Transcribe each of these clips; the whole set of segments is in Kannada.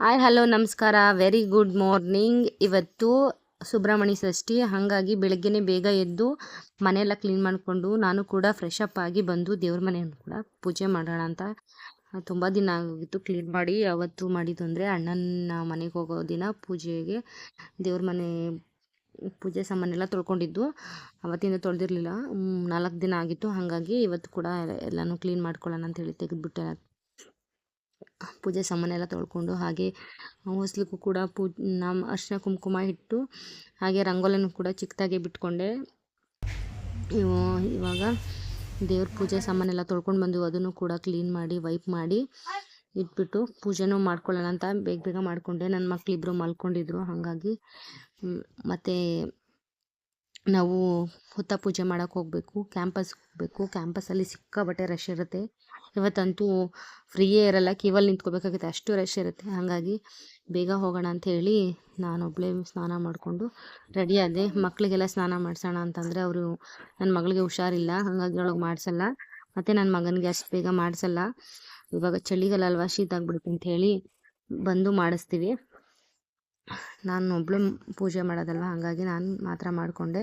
ಹಾಯ್, ಹಲೋ, ನಮಸ್ಕಾರ. ವೆರಿ ಗುಡ್ ಮಾರ್ನಿಂಗ್ ಇವತ್ತು ಸುಬ್ರಹ್ಮಣ್ಯ ಷಷ್ಠಿ. ಹಾಗಾಗಿ ಬೆಳಗ್ಗೆನೇ ಬೇಗ ಎದ್ದು ಮನೆಯೆಲ್ಲ ಕ್ಲೀನ್ ಮಾಡಿಕೊಂಡು ನಾನು ಕೂಡ ಫ್ರೆಶ್ ಅಪ್ ಆಗಿ ಬಂದು ದೇವ್ರ ಮನೆಯನ್ನು ಕೂಡ ಪೂಜೆ ಮಾಡೋಣ ಅಂತ. ತುಂಬ ದಿನ ಆಗಿತ್ತು ಕ್ಲೀನ್ ಮಾಡಿ. ಅವತ್ತು ಮಾಡಿದ್ದು ಅಂದರೆ ಅಣ್ಣನ ಮನೆಗೆ ಹೋಗೋ ದಿನ ಪೂಜೆಗೆ ದೇವ್ರ ಮನೆ ಪೂಜೆ ಸಾಮಾನೆಲ್ಲ ತೊಳ್ಕೊಂಡಿದ್ದು. ಅವತ್ತಿಂದ ತೊಳೆದಿರಲಿಲ್ಲ. ನಾಲ್ಕು ದಿನ ಆಗಿತ್ತು. ಹಾಗಾಗಿ ಇವತ್ತು ಕೂಡ ಎಲ್ಲನೂ ಕ್ಲೀನ್ ಮಾಡ್ಕೊಳ್ಳೋಣ ಅಂತೇಳಿ ತೆಗೆದುಬಿಟ್ಟೆ. ಪೂಜೆ ಸಾಮಾನೆಲ್ಲ ತೊಳ್ಕೊಂಡು ಹಾಗೆ ಹೊಸ್ಲಿಗೂ ಕೂಡ ಪೂ ನಮ್ಮ ಅರ್ಶಿನ ಕುಂಕುಮ ಇಟ್ಟು ಹಾಗೆ ರಂಗೋಲಿನೂ ಕೂಡ ಚಿಕ್ಕದಾಗೆ ಬಿಟ್ಕೊಂಡೆ. ಇವ- ಇವಾಗ ದೇವ್ರ ಪೂಜೆ ಸಾಮಾನೆಲ್ಲ ತೊಳ್ಕೊಂಡು ಬಂದು ಅದನ್ನು ಕೂಡ ಕ್ಲೀನ್ ಮಾಡಿ, ವೈಪ್ ಮಾಡಿ ಇಟ್ಬಿಟ್ಟು ಪೂಜೆನೂ ಮಾಡ್ಕೊಳ್ಳೋಣ ಅಂತ ಬೇಗ ಬೇಗ ಮಾಡಿಕೊಂಡೆ. ನನ್ನ ಮಕ್ಕಳಿಬ್ರು ಮಲ್ಕೊಂಡಿದ್ರು. ಹಾಗಾಗಿ ಮತ್ತು ನಾವು ಹುತ್ತ ಪೂಜೆ ಮಾಡೋಕ್ಕೆ ಹೋಗಬೇಕು. ಕ್ಯಾಂಪಸ್ಗೆ ಹೋಗಬೇಕು. ಕ್ಯಾಂಪಸಲ್ಲಿ ಸಿಕ್ಕಾಬಟ್ಟೆ ರಶ್ ಇರುತ್ತೆ. ಇವತ್ತಂತೂ ಫ್ರೀಯೇ ಇರಲ್ಲ ಕೀವಲ್ಲಿ ನಿಂತ್ಕೋಬೇಕಾಗುತ್ತೆ ಅಷ್ಟು ರಶ್ ಇರುತ್ತೆ. ಹಾಗಾಗಿ ಬೇಗ ಹೋಗೋಣ ಅಂತ ಹೇಳಿ ನಾನೊಬ್ಬಳೇ ಸ್ನಾನ ಮಾಡಿಕೊಂಡು ರೆಡಿ ಆದೆ. ಮಕ್ಕಳಿಗೆಲ್ಲ ಸ್ನಾನ ಮಾಡಿಸೋಣ ಅಂತಂದರೆ ಅವರು ನನ್ನ ಮಗಳಿಗೆ ಹುಷಾರಿಲ್ಲ, ಹಾಗಾಗಿ ಅವಳಿಗೆ ಮಾಡಿಸಲ್ಲ. ಮತ್ತು ನನ್ನ ಮಗನಿಗೆ ಅಷ್ಟು ಬೇಗ ಮಾಡಿಸಲ್ಲ. ಇವಾಗ ಚಳಿಗಾಲ ಅಲ್ವಾ, ಶೀತ ಆಗ್ಬಿಡುತ್ತೆ ಅಂತ ಹೇಳಿ ಬಂದು ಮಾಡಿಸ್ತೀವಿ. ನಾನು ಒಬ್ಬಳು ಪೂಜೆ ಮಾಡೋದಲ್ವ, ಹಾಗಾಗಿ ನಾನು ಮಾತ್ರ ಮಾಡಿಕೊಂಡೆ.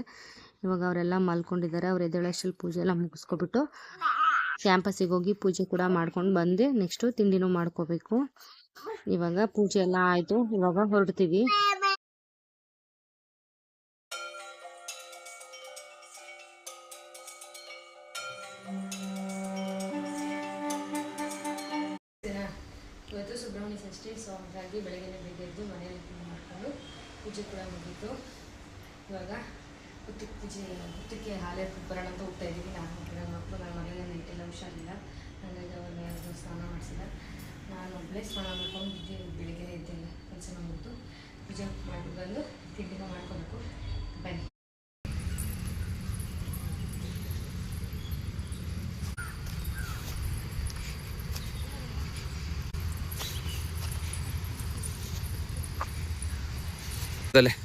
ಇವಾಗ ಅವರೆಲ್ಲ ಮಲ್ಕೊಂಡಿದ್ದಾರೆ, ಅವ್ರು ಎದ್ದೇಳಷ್ಟಲ್ಲಿ ಪೂಜೆ ಎಲ್ಲ ಮುಗಿಸ್ಕೊಬಿಟ್ಟು ಕ್ಯಾಂಪಸ್ಸಿಗೆ ಹೋಗಿ ಪೂಜೆ ಕೂಡ ಮಾಡ್ಕೊಂಡು ಬಂದು ನೆಕ್ಸ್ಟು ತಿಂಡಿನೂ ಮಾಡ್ಕೋಬೇಕು. ಇವಾಗ ಪೂಜೆ ಎಲ್ಲ ಆಯಿತು, ಇವಾಗ ಹೊರಡ್ತೀವಿ. ಇವತ್ತು ಸುಬ್ರಹ್ಮಣ್ಯ ಷಷ್ಠಿ, ಸೊ ಹಾಗಾಗಿ ಬೆಳಗ್ಗೆ ಬೇಗ ಎದ್ದು ಮನೆಯಲ್ಲಿ ಮಾಡಿಕೊಂಡು ಪೂಜೆ ಕೂಡ ಮುಗೀತು. ಇವಾಗ ಹುತ್ತಕ್ಕೆ ಪೂಜೆ ಹುತ್ತಕ್ಕೆ ಹಾಲೆ ಬರೋಣ ಅಂತ ಹೋಗ್ತಾ ಇದ್ದೀವಿ. ನಾನು ನನ್ನ ಮಕ್ಕಳು ನನ್ನ ಮನೆಯಲ್ಲಿ ನೈಟೆಲ್ಲ ಹುಷಾರಿಲ್ಲ. ಹಾಗಾಗಿ ಅವ್ರನ್ನ ಯಾರು ಸ್ನಾನ ಮಾಡಿಸಿಲ್ಲ. ನಾನು ಒಬ್ಬಳೇ ಸ್ನಾನ ಮಾಡ್ಕೊಂಡು ಬಿದ್ದೆ ಬೆಳಿಗ್ಗೆ ಎದ್ದೆಲ್ಲ ಕೆಲಸ ಮುಗಿದು ಪೂಜೆ ಮಾಡಿ ಬಂದು ತಿಂಡಿನ ಮಾಡ್ಕೋಬೇಕು. ಬನ್ನಿ. Dale.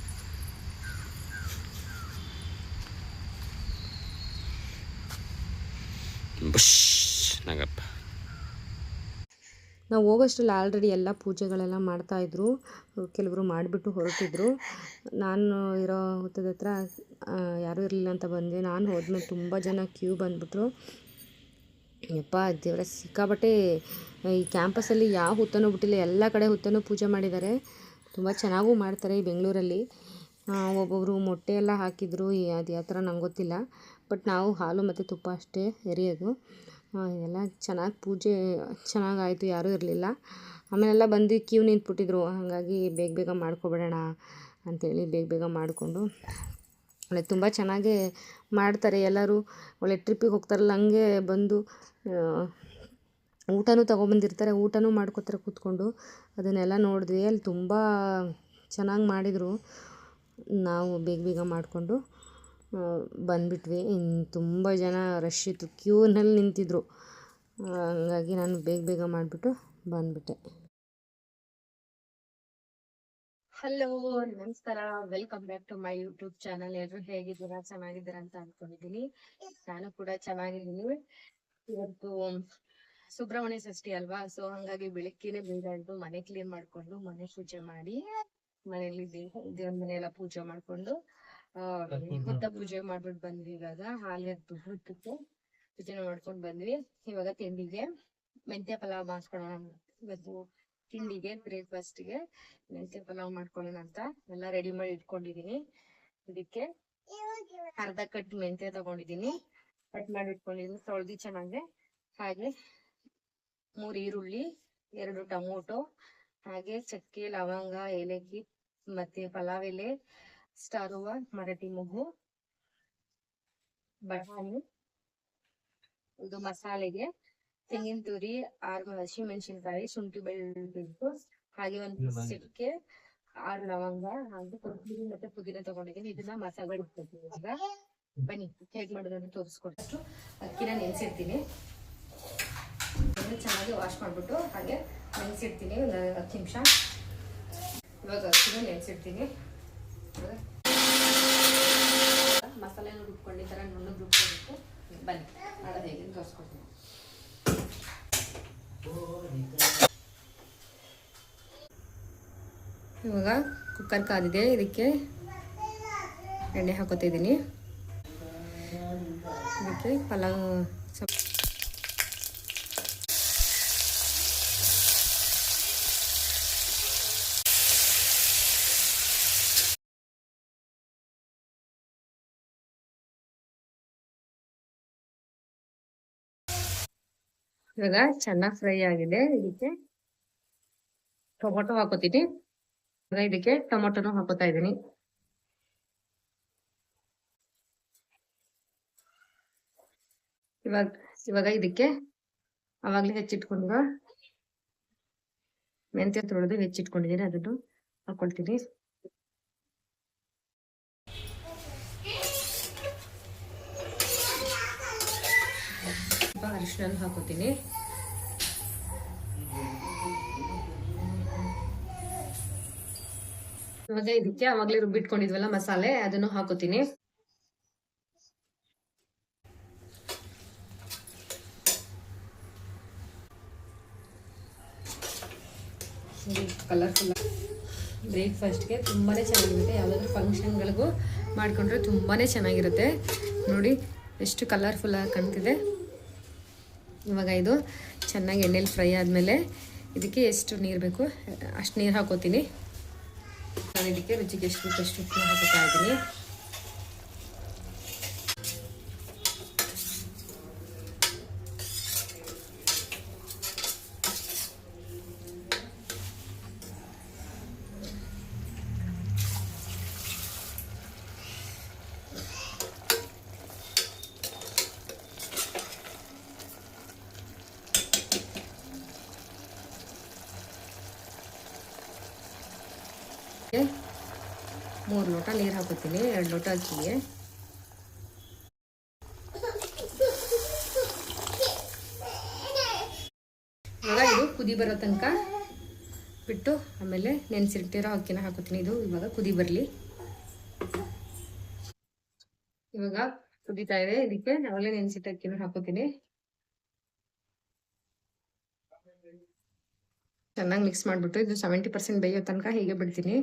ನಾವು ಹೋಗೋಷ್ಟರಲ್ಲಿ ಆಲ್ರೆಡಿ ಎಲ್ಲ ಪೂಜೆಗಳೆಲ್ಲ ಮಾಡ್ತಾಯಿದ್ರು ಕೆಲವರು ಮಾಡಿಬಿಟ್ಟು ಹೊರಟಿದ್ರು. ನಾನು ಇರೋ ಹುತ್ತದ ಹತ್ರ ಯಾರೂ ಇರಲಿಲ್ಲ ಅಂತ ಬಂದೆ ನಾನು ಹೋದ್ಮೇಲೆ ತುಂಬ ಜನ ಕ್ಯೂ ಬಂದ್ಬಿಟ್ರು. ಯಪ್ಪ, ದೇವರ ಸಿಕ್ಕಾಬಟ್ಟೆ ಈ ಕ್ಯಾಂಪಸಲ್ಲಿ ಯಾವ ಹುತ್ತನೂ ಬಿಟ್ಟಿಲ್ಲ. ಎಲ್ಲ ಕಡೆ ಹುತ್ತನೂ ಪೂಜೆ ಮಾಡಿದ್ದಾರೆ ತುಂಬ ಚೆನ್ನಾಗೂ ಮಾಡ್ತಾರೆ ಈ ಬೆಂಗಳೂರಲ್ಲಿ. ಒಬ್ಬೊಬ್ಬರು ಮೊಟ್ಟೆ ಎಲ್ಲ ಹಾಕಿದ್ರು. ಅದು ಯಾವ ಥರ ನಂಗೆ ಗೊತ್ತಿಲ್ಲ. ಬಟ್ ನಾವು ಹಾಲು ಮತ್ತು ತುಪ್ಪ ಅಷ್ಟೇ ಎರೆಯೋದು. ಎಲ್ಲ ಚೆನ್ನಾಗಿ ಪೂಜೆ, ಚೆನ್ನಾಗಾಯಿತು, ಯಾರೂ ಇರಲಿಲ್ಲ. ಆಮೇಲೆಲ್ಲ ಬಂದು ಕ್ಯೂ ನಿಂತ್ಬಿಟ್ಟಿದ್ರು. ಹಾಗಾಗಿ ಬೇಗ ಬೇಗ ಮಾಡ್ಕೊಬಿಡೋಣ ಅಂಥೇಳಿ ಬೇಗ ಬೇಗ ಮಾಡಿಕೊಂಡು. ಒಳ್ಳೆ ತುಂಬ ಚೆನ್ನಾಗೇ ಮಾಡ್ತಾರೆ ಎಲ್ಲರೂ. ಒಳ್ಳೆ ಟ್ರಿಪ್ಪಿಗೆ ಹೋಗ್ತಾರಲ್ಲ, ಹಂಗೆ ಬಂದು ಊಟನೂ ತೊಗೊಬಂದಿರ್ತಾರೆ. ಊಟನೂ ಮಾಡ್ಕೋತಾರೆ ಕೂತ್ಕೊಂಡು. ಅದನ್ನೆಲ್ಲ ನೋಡಿದ್ವಿ. ಅಲ್ಲಿ ತುಂಬ ಚೆನ್ನಾಗಿ ಮಾಡಿದರು. ನಾವು ಬೇಗ ಬೇಗ ಮಾಡಿಕೊಂಡು. ಬಂದ್ಬಿಟ್ವಿ. ಇನ್ನು ತುಂಬ ಜನ ರಶ್ ಇತ್ತು. ಕ್ಯೂನಲ್ಲಿ ನಿಂತಿದ್ರು. ಹಂಗಾಗಿ ನಾನು ಬೇಗ ಬೇಗ ಮಾಡಿಬಿಟ್ಟು ಬಂದ್ಬಿಟ್ಟೆ. ಹಲೋ ನಮಸ್ಕಾರ. Welcome back to my YouTube channel ಎಲ್ಲರೂ ಹೇಗಿದ್ದೀರಾ? ಚೆನ್ನಾಗಿದ್ದೀರಾ ಅಂತ ಅನ್ಕೊಂಡಿದ್ದೀನಿ. ನಾನು ಕೂಡ ಚೆನ್ನಾಗಿದ್ದೀನಿ. ಇವತ್ತು ಸುಬ್ರಹ್ಮಣ್ಯ ಷಷ್ಠಿ ಅಲ್ವಾ? ಸೊ ಹಂಗಾಗಿ ಬೆಳಿಗ್ಗೆನೆ ಬೇಗ ಎದ್ದು ಮನೆ ಕ್ಲೀನ್ ಮಾಡ್ಕೊಂಡು ಮನೆ ಪೂಜೆ ಮಾಡಿ ಮನೆಯಲ್ಲಿ ದೇವ್ರ ಮನೆ ಎಲ್ಲ ಪೂಜೆ ಮಾಡ್ಕೊಂಡು ಆ ಹುತ್ತ ಪೂಜೆ ಮಾಡ್ಬಿಟ್ಟು ಬಂದ್ವಿ ಇವಾಗ ಹಾಲು ಹುತ್ತಕ್ಕೆ ಪೂಜೆ ಮಾಡ್ಕೊಂಡ್ ಬಂದ್ವಿ. ಇವಾಗ ತಿಂಡಿಗೆ ಮೆಂತ್ಯ ಪಲಾವ್ ಮಾಡ್ಕೊಳ್ಳೋಣ ಇವತ್ತು ತಿಂಡಿಗೆ ಬ್ರೇಕ್ಫಾಸ್ಟ್ಗೆ ಮೆಂತ್ಯ ಪಲಾವ್ ಮಾಡ್ಕೊಳ್ಳೋಣ ಅಂತ ಎಲ್ಲ ರೆಡಿ ಮಾಡಿ ಇಟ್ಕೊಂಡಿದೀನಿ. ಇದಕ್ಕೆ ಅರ್ಧ ಕಟ್ ಮೆಂತ್ಯ ತಗೊಂಡಿದೀನಿ. ಕಟ್ ಮಾಡಿ ಇಟ್ಕೊಂಡಿದೀನಿ. ತೊಳ್ದಿ ಚೆನ್ನಾಗಿ. ಹಾಗೆ ಮೂರ್ ಈರುಳ್ಳಿ ಎರಡು ಟೊಮೊಟೊ ಹಾಗೆ ಚಕ್ಕೆ ಲವಂಗ ಏಲಕ್ಕಿ ಮತ್ತೆ ಪಲಾವ್ ಎಲೆ ಸ್ಟಾರ್ ಹೂವ ಮರಟಿ ಮೊಗ್ಗು ಬಟಾಣಿ ಇದು ಮಸಾಲೆಗೆ ತೆಂಗಿನ ತುರಿ ಆರು ಹಸಿ ಮೆಣಸಿನಕಾಯಿ ಶುಂಠಿ ಬೆಳ್ಳುಳ್ಳಿ ಹಾಗೆ ಒಂದು ಚಕ್ಕೆ ಆರು ಲವಂಗ ಹಾಗೆ ಕೊತ್ತಂಬರಿ ಮತ್ತೆ ಪುದೀನ ತಗೊಂಡಿದ್ದೀನಿ. ಇದನ್ನ ಮಸಾಲೆ ಇವಾಗ. ಬನ್ನಿ ಹೇಗ್ ಮಾಡೋದನ್ನ ತೋರಿಸ್ಕೊಟ್ಟು ಅಕ್ಕಿನ ನೆನ್ಸಿರ್ತೀನಿ ಚೆನ್ನಾಗಿ ವಾಶ್ ಮಾಡ್ಬಿಟ್ಟು ಹಾಗೆ ನೆನೆಸಿರ್ತೀನಿ ಒಂದು ಹತ್ತು ನಿಮಿಷ. ಇವಾಗ ಅಕ್ಕಿನ ನೆನ್ಸಿಡ್ತೀನಿ. ಮಸಾಲೆನ ರುಬ್ಕೊಂಡು ಈ ಥರ ನುಣ್ಣಗೆ ಬನ್ನಿ ಮಾಡೋದು ಹೇಗೆ ತೋರಿಸ್ಕೊಡ್ತೀನಿ ಇವಾಗ ಕುಕ್ಕರ್ ಕಾದಿದೆ, ಇದಕ್ಕೆ ಎಣ್ಣೆ ಹಾಕೋತಿದ್ದೀನಿ. ಇದಕ್ಕೆ ಪಲಾವ್ ಸ್ವಲ್ಪ ಇವಾಗ ಚೆನ್ನಾಗಿ ಫ್ರೈ ಆಗಿದೆ. ಇದಕ್ಕೆ ಟೊಮೊಟೊ ಹಾಕೋತೀನಿ. ಇವಾಗ ಇದಕ್ಕೆ ಟೊಮೊಟೊನು ಹಾಕೋತಾ ಇದ್ದೀನಿ. ಇವಾಗ ಇವಾಗ ಇದಕ್ಕೆ ಅವಾಗ್ಲೇ ಹೆಚ್ಚಿಟ್ಕೊಂಡು ಮೆಂತ್ಯ ತೊಳೆದು ಹೆಚ್ಚಿಟ್ಕೊಂಡಿದ್ದೀನಿ. ಅದನ್ನು ಹಾಕೊಳ್ತೀನಿ ಸ್ವಲ್ಪ ಅರಿಶಿನ ಹಾಕೋತೀನಿ. ಇವಾಗ ಇದಕ್ಕೆ ಆವಾಗಲೇ ರುಬ್ಬಿಟ್ಕೊಂಡಿದ್ವಲ್ಲ ಮಸಾಲೆ, ಅದನ್ನು ಹಾಕೋತೀನಿ. ಕಲರ್ಫುಲ್ ಬ್ರೇಕ್ಫಾಸ್ಟ್ಗೆ ತುಂಬಾ ಚೆನ್ನಾಗಿರುತ್ತೆ. ಯಾವುದಾದ್ರೂ ಫಂಕ್ಷನ್ಗಳಿಗೂ ಮಾಡಿಕೊಂಡ್ರೆ ತುಂಬಾ ಚೆನ್ನಾಗಿರುತ್ತೆ. ನೋಡಿ, ಎಷ್ಟು ಕಲರ್ಫುಲ್ ಆಗಿ ಕಾಣ್ತಿದೆ. ಇವಾಗ ಇದು ಚೆನ್ನಾಗಿ ಎಣ್ಣೆಲಿ ಫ್ರೈ ಆದಮೇಲೆ ಇದಕ್ಕೆ ಎಷ್ಟು ನೀರು ಬೇಕು, ಅಷ್ಟು ನೀರು ಹಾಕೋತೀನಿ. ನಾನು ಇದಕ್ಕೆ ರುಚಿಗೆ ಎಷ್ಟು ಬೇಕು ಅಷ್ಟು ಉಪ್ಪು ಹಾಕೋತಾ ಇದ್ದೀನಿ. ಮೂರು ಲೋಟ ನೀರು ಹಾಕೋತೀನಿ ಎರಡು ಲೋಟ ಅಕ್ಕಿಗೆ. ಇವಾಗ ಇದು ಕುದಿ ಬರೋ ತನಕ ಬಿಟ್ಟು ಆಮೇಲೆ ನೆನೆಸಿರ್ತಿರೋ ಅಕ್ಕಿನ ಹಾಕೋತೀನಿ ಇದು ಇವಾಗ ಕುದಿ ಬರಲಿ. ಇವಾಗ ಕುದಿತಾ ಇದೆ. ಇದಕ್ಕೆ ನಾವಲ್ಲೇ ನೆನೆಸಿಟ್ಟ ಅಕ್ಕಿನ ಹಾಕೋತೀನಿ ಚೆನ್ನಾಗಿ ಮಿಕ್ಸ್ ಮಾಡಿಬಿಟ್ಟು ಇದು ಸೆವೆಂಟಿ ಪರ್ಸೆಂಟ್ ಬೇಯೋ ತನಕ ಹೀಗೆ ಬಿಡ್ತೀನಿ.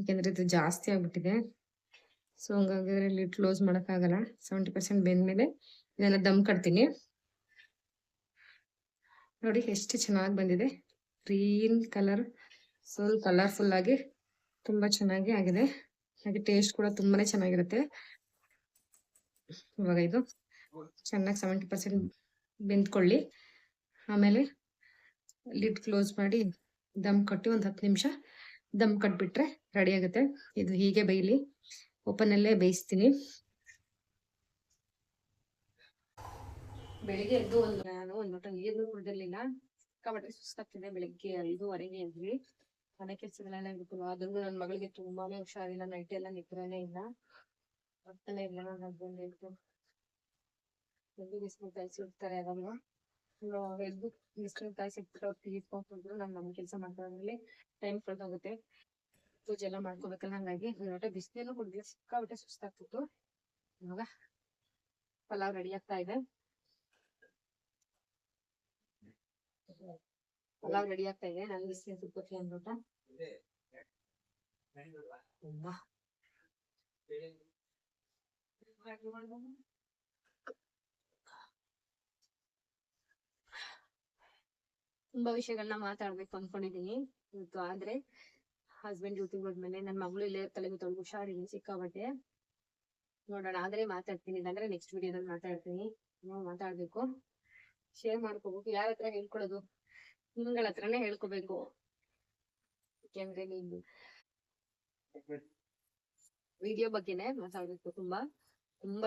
ಏಕೆಂದರೆ ಇದು ಜಾಸ್ತಿ ಆಗಿಬಿಟ್ಟಿದೆ. ಸೊ ಹಂಗಾಗಿದ್ರೆ ಇಲ್ಲಿ ಕ್ಲೋಸ್ ಮಾಡೋಕ್ಕಾಗಲ್ಲ. ಸೆವೆಂಟಿ ಪರ್ಸೆಂಟ್ ಬೆಂದ್ಮೇಲೆ ಇದೆಲ್ಲ ದಮ್ ಕಟ್ತೀನಿ. ನೋಡಿ, ಎಷ್ಟು ಚೆನ್ನಾಗಿ ಬಂದಿದೆ. ಗ್ರೀನ್ ಕಲರ್ ಫುಲ್ ಕಲರ್ಫುಲ್ ಆಗಿ ತುಂಬ ಚೆನ್ನಾಗಿ ಆಗಿದೆ. ಹಾಗೆ ಟೇಸ್ಟ್ ಕೂಡ ತುಂಬಾ ಚೆನ್ನಾಗಿರುತ್ತೆ. ಇವಾಗ ಇದು ಚೆನ್ನಾಗಿ ಸೆವೆಂಟಿ ಪರ್ಸೆಂಟ್ ಬೆಂದ್ಕೊಳ್ಳಿ. ಆಮೇಲೆ ಲಿಡ್ ಕ್ಲೋಸ್ ಮಾಡಿ ದಮ್ ಕಟ್ಟಿ ಒಂದು ಹತ್ತು ನಿಮಿಷ ದಮ್ ಕಟ್ಬಿಟ್ರೆ ರೆಡಿ ಆಗುತ್ತೆ. ಇದು ಹೀಗೆ ಬೇಯಲಿ. ಓಪನ್ ಅಲ್ಲೇ ಬೇಯಿಸ್ತೀನಿ. ಬೆಳಿಗ್ಗೆ ಎದ್ದು ಒಂದು ನಾನು ಒಂದು ಲೋಟ ನೀರು ಕುಡ್ದಿರ್ಲಿಲ್ಲ. ಸಿಕ್ಕಾಪಟ್ಟೆ ಸುಸ್ತಾಗ್ತಿದೆ ಬೆಳಿಗ್ಗೆ ಐದೂವರೆಗೆ ಎದ್ವಿ. ಮನೆ ಕೆಲಸಗಳೆಲ್ಲ ಇರ್ಬೇಕು ಅದ್ರೂ ನನ್ನ ಮಗಳಿಗೆ ತುಂಬಾನೇ ಹುಷಾರಿಲ್ಲ. ನೈಟ್ ಎಲ್ಲ ನಿದ್ರೆನೇ ಇಲ್ಲ. ಬರ್ತಾನೆ ಇಲ್ಲ ನನ್ನ ಹಸ್ಬೆಂಡ್ ಹೇಳ್ತು. ಬಿಸಿಲು ಕಳಿಸಿ ಇಡ್ತಾರೆ ಯಾವಾಗಲೂ ಕಾಯಿಸಿ ಇಟ್ಬಿಟ್ಟು ಅವ್ರು ಟೀ ಇಟ್ಕೊಂಡ್ರು ನಾನು ನಮ್ಮ ಕೆಲಸ ಮಾಡ್ಕೊಂಡ್ಮೇಲೆ ಟೈಮ್ ಕಳ್ದೋಗುತ್ತೆ ಪೂಜೆ ಎಲ್ಲ ಮಾಡ್ಕೋಬೇಕಲ್ಲ ಹಂಗಾಗಿ ಹೊರಟ ಬಿಸಿಲೇನು ಕುಡಿದ್ರೆ ಸಿಕ್ಕಾಬಿಟ್ಟೆ ಸುಸ್ತಾಗ್ತಿತ್ತು ಇವಾಗ ಪಲಾವ್ ರೆಡಿ ಆಗ್ತಾ ಇದೆ ಪಲಾವ್ ರೆಡಿ ಆಗ್ತಾ ಇದೆ ನಾನು ಬಿಸಿಲು ಕುಡ್ಕೋತೀನಿ ಅಂದ್ಬಿಟ್ಟ ತುಂಬಾ ತುಂಬಾ ವಿಷಯಗಳನ್ನ ಮಾತಾಡ್ಬೇಕು ಅನ್ಕೊಂಡಿದೀನಿ. ಇವತ್ತು ಆದ್ರೆ ಹಸ್ಬೆಂಡ್ ಡ್ಯೂಟಿಗೆ ಹೋದ್ಮೇಲೆ ನನ್ ಮಗಳು ಇಲ್ಲೇ ಇರ್ತಾಳೆ ಇವತ್ತು ಹುಷಾರಿಲ್ಲ ಸಿಕ್ಕಾಬಟ್ಟೆ ನೋಡೋಣ ಆದ್ರೆ ಮಾತಾಡ್ತೀನಿ. ಇಲ್ಲಾಂದ್ರೆ ನೆಕ್ಸ್ಟ್ ವಿಡಿಯೋದಲ್ಲಿ ಮಾತಾಡ್ತೀನಿ. ನಾವು ಮಾತಾಡ್ಬೇಕು. ಶೇರ್ ಮಾಡ್ಕೋಬೇಕು. ಯಾರ ಹತ್ರ ಹೇಳ್ಕೊಳೋದು ನಿಮ್ಗಳ ಹತ್ರನೇ ಹೇಳ್ಕೋಬೇಕು. ಯಾಕೆಂದ್ರೆ ನೀವು ವಿಡಿಯೋ ಬಗ್ಗೆನೆ ಮಾತಾಡ್ಬೇಕು ತುಂಬಾ. ತುಂಬಾ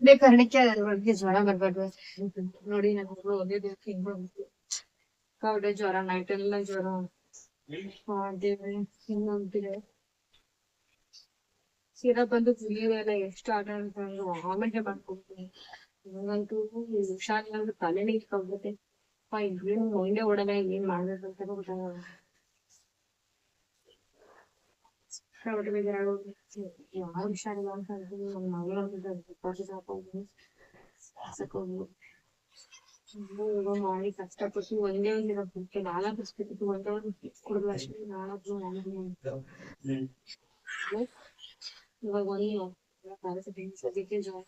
ಬೇಕಾರಣಕ್ಕೆ ಅದ್ರ ಬಗ್ಗೆ ಜ್ವರ ಬರ್ಬಾರ್ದು. ನೋಡಿ, ನಾನು ಓದಿದ್ದು ಕವಡೆ ಜ್ವರ ನೈಟ್ ಎಲ್ಲ ಜ್ವರ. ಇನ್ನೊಂದಿದೆ ಸೀರಾ ಬಂದು ಕುಲಿಯೋದೆಲ್ಲ ಎಷ್ಟು ಆಟ ಆಡ್ಕೊಂಡು ಆಮೇಲೆ ಮಾಡ್ಕೊಡ್ತೀನಿ ನಂಗಂತೂ ಹುಷಾರಿಲ್ಲ ತಲೆನೇ ಅಪ್ಪ ಇಬ್ರು ಮೈಂಡೇ ಓಡಲ್ಲ ಏನ್ ಮಾಡ್ಬೇಕು ಅಂತ ಮಗಳು ಅಂತಿದ್ದಾರೆ ಸಾಕೋಗಿ ಸಾಕೋಗಿ ಇವಾಗ ಮಾಡಿ ಕಷ್ಟಪಟ್ಟು ಒಂದೇ ಒಂದ್ ಬಿಟ್ಟು ನಾಲ್ಕು ಒಂದೇ ಒಂದು ಅಷ್ಟೇ ನಾಲ್ಕು ಇವಾಗ ಒಂದು ಸದ್ಯಕ್ಕೆ ಜ್ವರ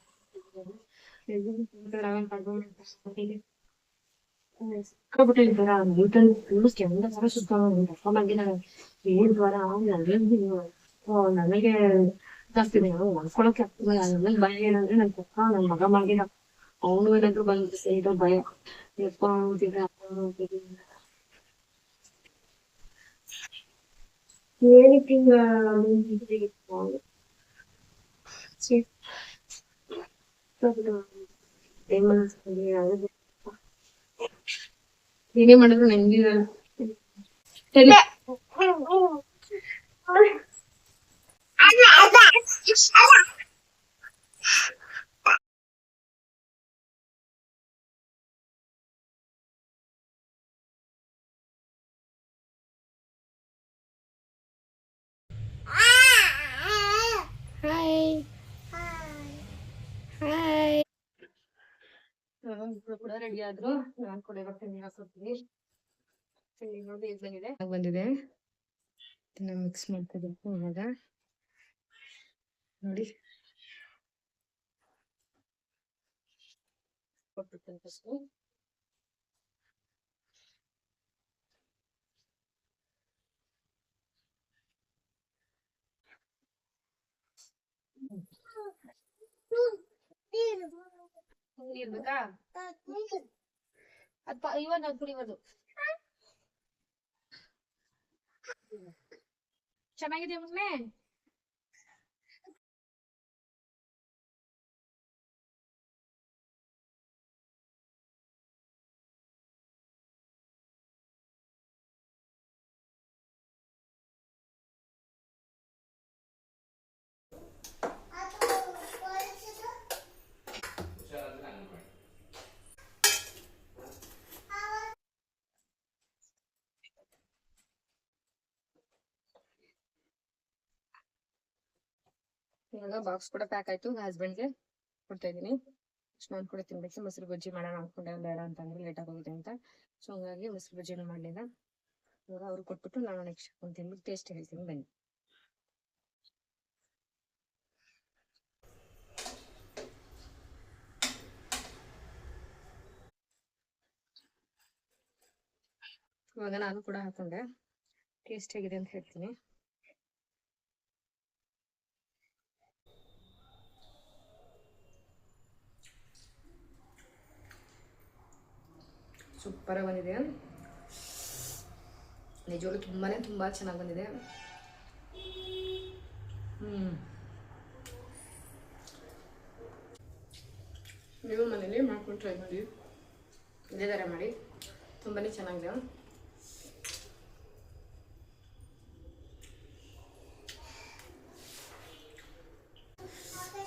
ಸಿಕ್ಕಾಬಿಟ್ಟಿದ್ದಾರೆ ನ್ಯೂಟನ್ ಫುಲ್ ಕೆಂದ ಜ್ವರ ಸುತ್ತ ಅಪ್ಪ ಮಗಿನ ಏನ್ ಜ್ವರ ನನಗೆ ನನಗೆ ಜಾಸ್ತಿ ಮಾಡ್ಕೊಳಕ್ಕೆ ಆಗ್ತದೆ ನನಗೆ ಭಯ ಏನಂದ್ರೆ ನನ್ ಪಕ್ಕ ನನ್ ಮಗ ಮಗಿನ ಅವನು ಏನಾದ್ರು ಬಂದು ಸೇರೋ ಭಯ ಯಪ್ಪ ಅಂತಿದ್ರೆ ಅಪ್ಪ ಅಂತಿದ್ರೆ ಏನಕ್ಕೆ ಹಿಂಗ ಛೀ. ಏನ್ ಮನಸ್ಸಿಗೆ ಯಾವ್ದು ಏನೇ ಮಾಡಿದ್ರು ನೆಮ್ಮದಿರಲ್ಲ ತಲೆ ಇಬ್ರು ಕೂಡ ರೆಡಿ ಆದ್ರು ನಾನ್ ಕೂಡ ಇವಾಗ ನೀರ್ ಹಾಕೋತೀನಿ ತಿಂಡಿ ನೋಡಿ ಬಂದಿದೆ ಮಿಕ್ಸ್ ಇದ್ದೀನಿ ಇವಾಗ ನೋಡಿ. ಕೊಟ್ಬಿಡ್ತೀನಿ ಫಸ್ಟ್ ನೀರ್ ಬೇಕಾ ಅದ್ ಇವಾಗ ಕುಡಿಯೋದು ಚೆನ್ನಾಗಿದೆ ಇವಾಗ ಬಾಕ್ಸ್ ಕೂಡ ಪ್ಯಾಕ್ ಆಯ್ತು. ಹಸ್ಬೆಂಡ್ಗೆ ಕೊಡ್ತಾ ಇದೀನಿ ನಾನು ಕೂಡ ತಿನ್ಬೇಕು. ಮೊಸರು ಬಜ್ಜಿ ಮಾಡೋಣ ಅನ್ಕೊಂಡೆ. ಬೇಡ ಅಂತಂದ್ರೆ ಲೇಟ್ ಆಗೋಗಿದೆ ಅಂತ. ಸೊ ಹಂಗಾಗಿ ಮೊಸರು ಬಜ್ಜಿನೂ ಮಾಡಲಿಲ್ಲ. ಇವಾಗ ಅವ್ರು ಕೊಟ್ಬಿಟ್ಟು ನಾನು ನೆಕ್ಸ್ಟ್ ಒಂದು ತಿನ್ಬಿಟ್ಟು ಟೇಸ್ಟ್ ಹೇಳ್ತೀನಿ. ಬನ್ನಿ. ಇವಾಗ ನಾನು ಕೂಡ ಹಾಕೊಂಡೆ. ಟೇಸ್ಟ್ ಹೇಗಿದೆ ಅಂತ ಹೇಳ್ತೀನಿ. ಸೂಪರ್ ಬಂದಿದೆ. ನಿಜವಾಗ್ಲೂ ತುಂಬಾ ತುಂಬಾ ಚೆನ್ನಾಗಿ ಬಂದಿದೆ. ಹ್ಞೂ ನೀವು ಮನೇಲಿ ಮಾಡ್ಕೊಂಡು ಟ್ರೈ ಮಾಡಿ. ಇದೇ ಥರ ಮಾಡಿ. ತುಂಬಾ ಚೆನ್ನಾಗಿದೆ.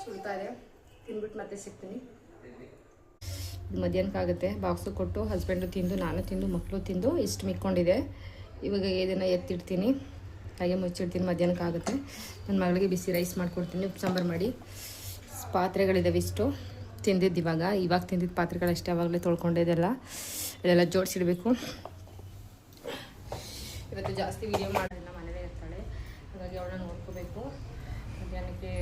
ಸುಡ್ತಾ ಇದೆ. ತಿನ್ಬಿಟ್ಟು ಮತ್ತೆ ಸಿಗ್ತೀನಿ. ಇದು ಮಧ್ಯಾಹ್ನಕ್ಕೆ ಆಗುತ್ತೆ ಬಾಕ್ಸು ಕೊಟ್ಟು ಹಸ್ಬೆಂಡು ತಿಂದು, ನಾನು ತಿಂದು ಮಕ್ಕಳು ತಿಂದು ಇಷ್ಟು ಮಿಕ್ಕೊಂಡಿದೆ. ಇವಾಗ ಇದನ್ನು ಎತ್ತಿಡ್ತೀನಿ. ಹಾಗೆ ಮುಚ್ಚಿಡ್ತೀನಿ, ಮಧ್ಯಾಹ್ನಕ್ಕಾಗುತ್ತೆ. ನನ್ನ ಮಗಳಿಗೆ ಬಿಸಿ ರೈಸ್ ಮಾಡ್ಕೊಡ್ತೀನಿ, ಉಪ್ಪು ಸಾಂಬಾರು ಮಾಡಿ. ಪಾತ್ರೆಗಳಿದ್ದಾವೆ ಇಷ್ಟು. ತಿಂದಿದ್ದು ಇವಾಗ. ಇವಾಗ ತಿಂದಿದ್ದ ಪಾತ್ರೆಗಳಷ್ಟೇ ಆವಾಗಲೇ ತೊಳ್ಕೊಂಡಿದ್ದೆಲ್ಲ ಇದೆಲ್ಲ. ಜೋಡಿಸಿಡಬೇಕು. ಇವತ್ತು ಜಾಸ್ತಿ ವಿಡಿಯೋ ಮಾಡೋದಿಲ್ಲ, ಮನೇಲೇ ಇರ್ತಾಳೆ. ಹಾಗಾಗಿ ಅವಳನ್ನ ನೋಡ್ಕೋಬೇಕು. ಮಧ್ಯಾಹ್ನಕ್ಕೆ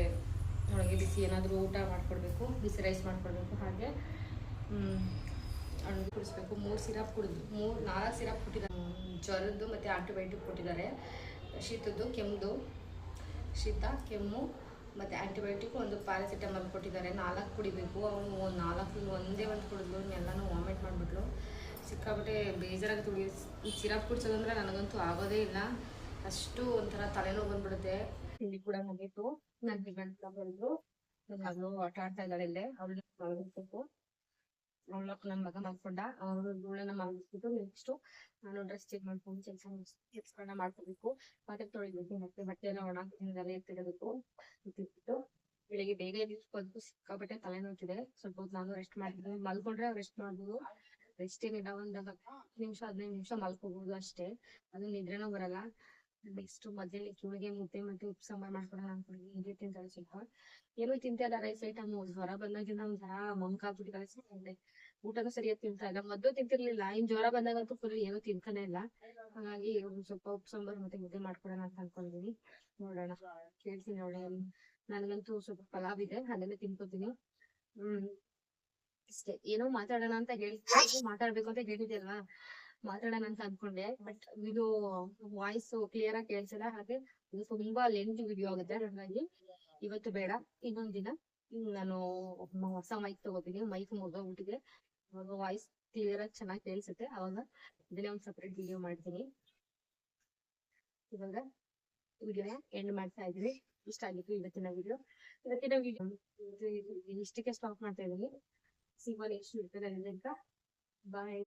ಅವಳಿಗೆ ಬಿಸಿ ಏನಾದರೂ ಊಟ ಮಾಡಿಕೊಡ್ಬೇಕು, ಬಿಸಿ ರೈಸ್ ಮಾಡಿಕೊಡ್ಬೇಕು. ಹಾಗೆ ಅವಳಿಗೆ ಕುಡಿಸ್ಬೇಕು. ಮೂರು ಸಿರಪ್ ಕುಡಿದು, ಮೂರು, ನಾಲ್ಕು ಸಿರಪ್ ಕೊಟ್ಟಿದ್ದಾರೆ. ಜ್ವರದ್ದು ಮತ್ತು ಆಂಟಿಬಯೋಟಿಕ್ ಕೊಟ್ಟಿದ್ದಾರೆ. ಶೀತದ್ದು, ಕೆಮ್ಮುದು, ಶೀತ, ಕೆಮ್ಮು ಮತ್ತು ಆ್ಯಂಟಿಬಯೋಟಿಕ್ ಒಂದು ಪ್ಯಾರಾಸಿಟಮಲ್ ಕೊಟ್ಟಿದ್ದಾರೆ. ನಾಲ್ಕು ಕುಡಿಬೇಕು. ಅವನು ನಾಲ್ಕು ಒಂದೇ ಒಂದು ಕುಡಿದ್ಲು. ಎಲ್ಲನೂ ವಾಮಿಟ್ ಮಾಡಿಬಿಟ್ಲು. ಸಿಕ್ಕಾಪಟ್ಟೆ ಬೇಜಾರಾಗಿ ತುಳಿ ಸಿರಪ್ ಕುಡಿಸೋದಂದ್ರೆ ನನಗಂತೂ ಆಗೋದೇ ಇಲ್ಲ. ಅಷ್ಟು ಒಂಥರ ತಲೆನೋವು ಬಂದ್ಬಿಡುತ್ತೆ. ಇಲ್ಲಿ ಕೂಡ ಮುಗೀತು ನನ್ನ ಹಸ್ಬೆಂಡ್ ಬಂದರು. ಆಟ ಆಡ್ತಾ ಇದ್ದಾಳೆ ಇಲ್ಲೇ. ಮಲಗಿಸ್ಬೇಕು ಅವಳ ನನ್ ಮಗ ಮಾಡ್ಕೊಂಡ, ಅವ್ರು ಇವಳನ್ನ ಮಲಗಿಸ್ಬಿಟ್ಟು ನೆಕ್ಸ್ಟ್ ನಾನು ಡ್ರೆಸ್ ಚೇಂಜ್ ಮಾಡ್ಕೊಂಡು ಕೆಲಸ ಕೆಲಸಗಳನ್ನ ಮಾಡ್ಕೋಬೇಕು. ಪಾತ್ರೆ ತೊಳಿಬೇಕು, ಮತ್ತೆ ಬಟ್ಟೆನ ಎಲ್ಲ ಒಣ ಹಾಕಿದ್ರೆ ಎತ್ತಿಡಬೇಕು ಎತ್ತಿಟ್ಬಿಟ್ಟು ಬೆಳಿಗ್ಗೆ ಬೇಗ ಎದ್ದಿಸ್ಕೊಂಡು ಸಿಕ್ಕಾಪಟ್ಟೆ ತಲೆನೋತಿದೆ ಸ್ವಲ್ಪ ಹೊತ್ತು ನಾನು ರೆಸ್ಟ್ ಮಾಡಿದ್ರೆ ಮಲ್ಕೊಂಡ್ರೆ ರೆಸ್ಟ್ ಮಾಡ್ಬೋದು. ರೆಸ್ಟ್ ಏನಿಲ್ಲ ಒಂದ್ ನಿಮಿಷ, ಹದಿನೈದು ನಿಮಿಷ ಮಲ್ಕೋಬಹುದು ಅಷ್ಟೇ. ಅದು ನಿದ್ರೆನೂ ಬರಲ್ಲ. ನೆಕ್ಸ್ಟ್ ಮಧ್ಯಾಹ್ನ ಕಿವಿಗೆ ಮುದ್ದೆ ಮತ್ತೆ ಉಪ್ಪು ಸಾಂಬಾರ್ ಮಾಡ್ಕೊಡೋಣ ಅನ್ಕೊಂಡಿ ಇದೇ ತಿಂತಾಳೆ ಸ್ವಲ್ಪ. ಏನೂ ತಿಂತಿಲ್ಲ ರೈಸ್ ಐಟಮ್ ಜ್ವರ ಬಂದಾಗಿಂದ ಒಂಥರ ಮಂಕ್ ಆಗ್ಬಿಟ್ಟಿದ್ದಾಳೆ ಊಟನೂ ಸರಿಯಾಗಿ ತಿಂತಾ ಇಲ್ಲ. ಮದ್ದು ತಿಂತಿರ್ಲಿಲ್ಲ. ಇನ್ ಜ್ವರ ಬಂದಾಗಂತೂ ಫುಲ್ ಏನೂ ತಿಂತಾನೆ ಇಲ್ಲ. ಹಾಗಾಗಿ ಸ್ವಲ್ಪ ಉಪ್ಪು ಸಾಂಬಾರ್ ಮತ್ತೆ ಮುದ್ದೆ ಮಾಡ್ಕೊಡೋಣ ಅಂತ ಅನ್ಕೊಂಡಿದೀನಿ. ನೋಡೋಣ. ಕೇಳ್ತೀನಿ ನೋಡೋಣ ನನಗಂತೂ ಸ್ವಲ್ಪ ಪಲಾವ್ ಇದೆ. ಅದನ್ನೇ ತಿನ್ಕೋತೀನಿ. ಹ್ಮ್. ಅಷ್ಟೇ. ಏನೋ ಮಾತಾಡೋಣ ಅಂತ ಹೇಳಿ. ಮಾತಾಡ್ಬೇಕು ಅಂತ ಹೇಳಿದೆ ಅಲ್ವಾ ಮಾತಾಡೋಣ ಅಂತ ಅನ್ಕೊಂಡೆ. ಬಟ್ ಇದು ವಾಯ್ಸ್ ಕ್ಲಿಯರ್ ಆಗಿ ಕೇಳಿಸಲ್ಲ. ಹಾಗೆ ಇದು ತುಂಬಾ ಲೆಂತ್ ವಿಡಿಯೋ ಆಗುತ್ತೆ ಹಾಗಾಗಿ ಇವತ್ತು ಬೇಡ. ಇನ್ನೊಂದ್ ದಿನ ನಾನು ಹೊಸ ಮೈಕ್ ತಗೋತೀನಿ. ಮೈಕ್ ಮುಗ್ದೋಗ್ಬಿಟ್ಟಿದೆ ಅವಾಗ ವಾಯ್ಸ್ ಕ್ಲಿಯರ್ ಆಗಿ ಚೆನ್ನಾಗಿ ಕೇಳಿಸುತ್ತೆ. ಅವಾಗ ಇದನ್ನೇ ಒಂದ್ ಸಪ್ರೇಟ್ ವಿಡಿಯೋ ಮಾಡ್ತೀನಿ. ಇವಾಗ ವಿಡಿಯೋನ ಎಂಡ್ ಮಾಡ್ತಾ ಇದೀನಿ ಇಷ್ಟ ಆಗಿತ್ತು ಇವತ್ತಿನ ವಿಡಿಯೋ ಇವತ್ತಿನ ವಿಡಿಯೋ ಇಷ್ಟಕ್ಕೆ ಸ್ಟಾಪ್ ಮಾಡ್ತಾ ಇದ್ದೀನಿ. ಸಿಗೋಣ ಎಷ್ಟು ಇರ್ತದೆ ಅಂತ. ಬಾಯ್